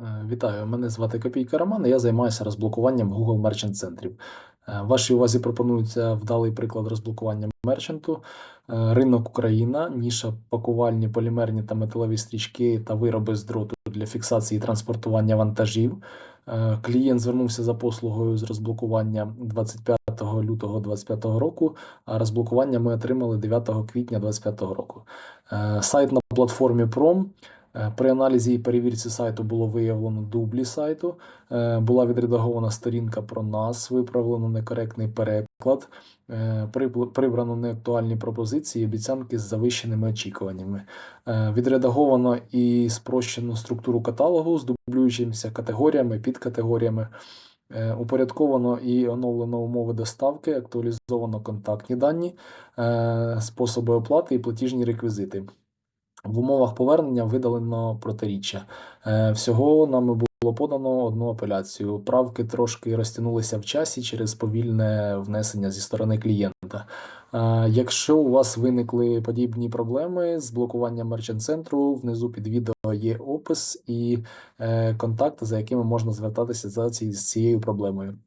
Е, Вітаю, мене звати Копійка Роман, і я займаюся розблокуванням Google Merchant центрів. Е, Вашій увазі пропонується вдалий приклад розблокування мерчанту. Е, Ринок Україна, ніша пакувальні полімерні та металеві стрічки та вироби з дроту для фіксації і транспортування вантажів. Клієнт звернувся за послугою з розблокування 25 лютого 2025 року, а розблокування ми отримали 9 квітня 2025 року. Сайт на платформі Prom. Е, При аналізі і перевірці сайту було виявлено дублі сайту. Е, Була відредагована сторінка про нас, виправлено некоректний переклад, е, прибрано неактуальні пропозиції, і обіцянки з завищеними очікуваннями. Відредаговано і спрощено структуру каталогу з дублюючимися категоріями, підкатегоріями. Упорядковано і оновлено умови доставки, актуалізовано контактні дані, способи оплати і платіжні реквізити. В умовах повернення видалено протиріччя. Е, Всього нами було подано одну апеляцію. Правки трошки розтягнулися в часі через повільне внесення зі сторони клієнта. Е, Якщо у вас виникли подібні проблеми з блокуванням мерчант центру, внизу під відео є опис і е, контакти, за якими можна звертатися за цією проблемою.